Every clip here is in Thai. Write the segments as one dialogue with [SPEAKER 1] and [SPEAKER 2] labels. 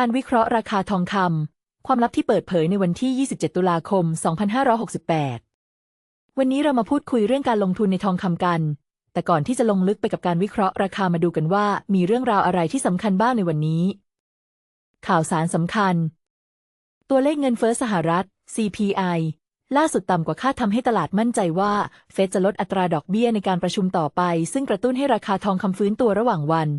[SPEAKER 1] การวิเคราะห์ราคาทองคำความลับที่เปิดเผยในวันที่ 27 ตุลาคม 2568 วันนี้เรามาพูดคุยเรื่องการลงทุนในทองคำกัน แต่ก่อนที่จะลงลึกไปกับการวิเคราะห์ราคามาดูกันว่า มีเรื่องราวอะไรที่สำคัญบ้างในวันนี้ ข่าวสารสำคัญ ตัวเลขเงินเฟ้อสหรัฐ CPI ล่าสุดต่ำกว่าคาดทำให้ตลาดมั่นใจว่า เฟดจะลดอัตราดอกเบี้ยในการประชุมต่อไป ซึ่งกระตุ้นให้ราคาทองคำฟื้นตัวระหว่างวัน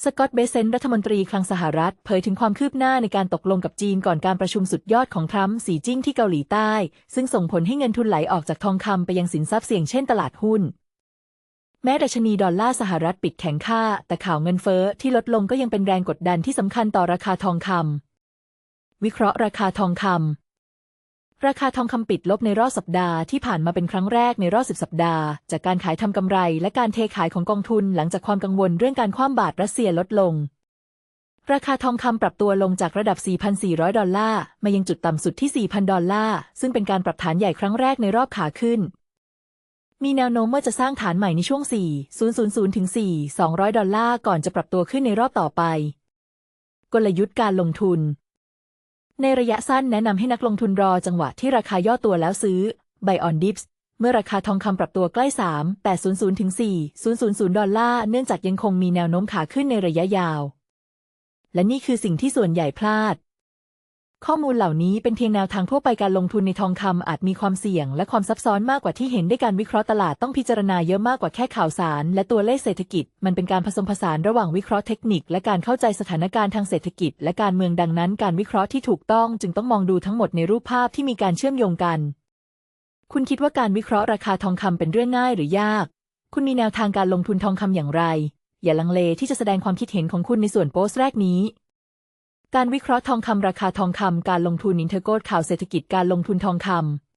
[SPEAKER 1] สกอตต์เบเซนรัฐมนตรีคลังสหรัฐ เผยถึงความคืบหน้าในการตกลงกับจีนก่อนการประชุมสุดยอดของทรัมป์สีจิ้งที่เกาหลีใต้ ซึ่งส่งผลให้เงินทุนไหลออกจากทองคำไปยังสินทรัพย์เสี่ยงเช่นตลาดหุ้น แม้ดัชนีดอลลาร์สหรัฐปิดแข็งค่า แต่ข่าวเงินเฟ้อที่ลดลงก็ยังเป็นแรงกดดันที่สำคัญต่อราคาทองคำวิเคราะห์ราคาทองคำ ราคาทองคำปิดลบในรอบสัปดาห์ที่ผ่านมาเป็นครั้งแรกในรอบสิบสัปดาห์ จากการขายทำกำไรและการเทขายของกองทุนหลังจากความกังวลเรื่องการคว่ำบาตรรัสเซียลดลง ราคาทองคำปรับตัวลงจากระดับ 4,400 ดอลลาร์มายังจุดต่ำสุดที่ 4,000 ดอลลาร์ ซึ่งเป็นการปรับฐานใหญ่ครั้งแรกในรอบขาขึ้น มีแนวโน้มว่าจะสร้างฐานใหม่ในช่วง 4,000 ถึง 4,200 ดอลลาร์ก่อนจะปรับตัวขึ้นในรอบต่อไป กลยุทธ์การลงทุน ในระยะสั้นแนะนำให้นักลงทุนรอจังหวะที่ราคาย่อตัวแล้วซื้อ Buy on dips เมื่อราคาทองคำปรับตัวใกล้ 3 800ถึง4,000 ดอลลาร์ เนื่องจากยังคงมีแนวโน้มขาขึ้นในระยะยาว และนี่คือสิ่งที่ส่วนใหญ่พลาด ข้อมูลเหล่านี้เป็นเพียงแนวทางทั่วไปการลงทุนในทองคำอาจมีความเสี่ยง และความซับซ้อนมากกว่าที่เห็นได้การวิเคราะห์ตลาดต้องพิจารณาเยอะมากกว่าแค่ข่าวสาร และตัวเลขเศรษฐกิจ มันเป็นการผสมผสานระหว่างวิเคราะห์เทคนิค และการเข้าใจสถานการณ์ทางเศรษฐกิจ และการเมืองดังนั้น การวิเคราะห์ที่ถูกต้องจึงต้องมองดูทั้งหมดในรูปภาพที่มีการเชื่อมโยงกัน คุณคิดว่าการวิเคราะห์ราคาทองคำเป็นเรื่องง่ายหรือยาก คุณมีแนวทางการลงทุนทองคำอย่างไร อย่าลังเลที่จะแสดงความคิดเห็นของคุณในส่วนโพสต์แรกนี้ การวิเคราะห์ทองคำราคาทองคำการลงทุนอินเทอร์โกดข่าวเศรษฐกิจการลงทุนทองคำ